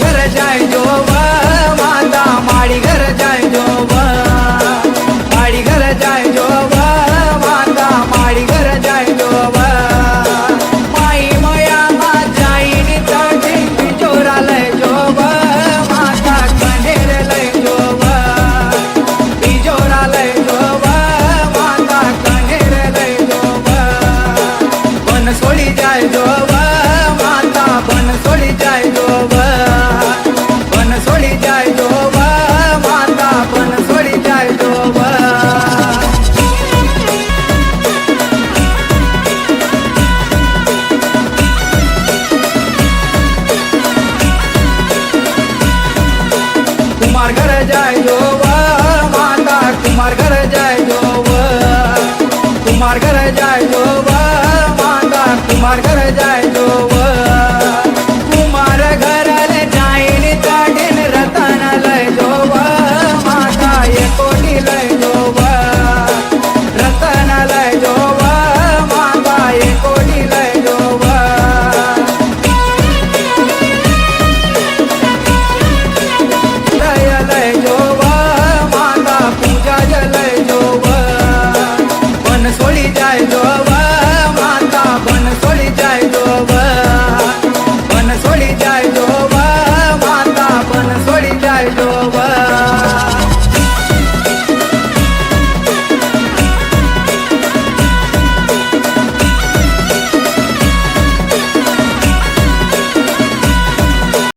घर जाय जोवा माता माळी घर जाय जोवा माळी घर जाय जोवा माता माडी घर जाय जोवाई जोरा जोवा माता कनेर जोवा तिचोराय जोवा माता कांलोवा बन सोडी जाय जोवा माता बन सोडी जाय जो तुम्हार घर जाए जो मांगा तुम्हार घर जाए जो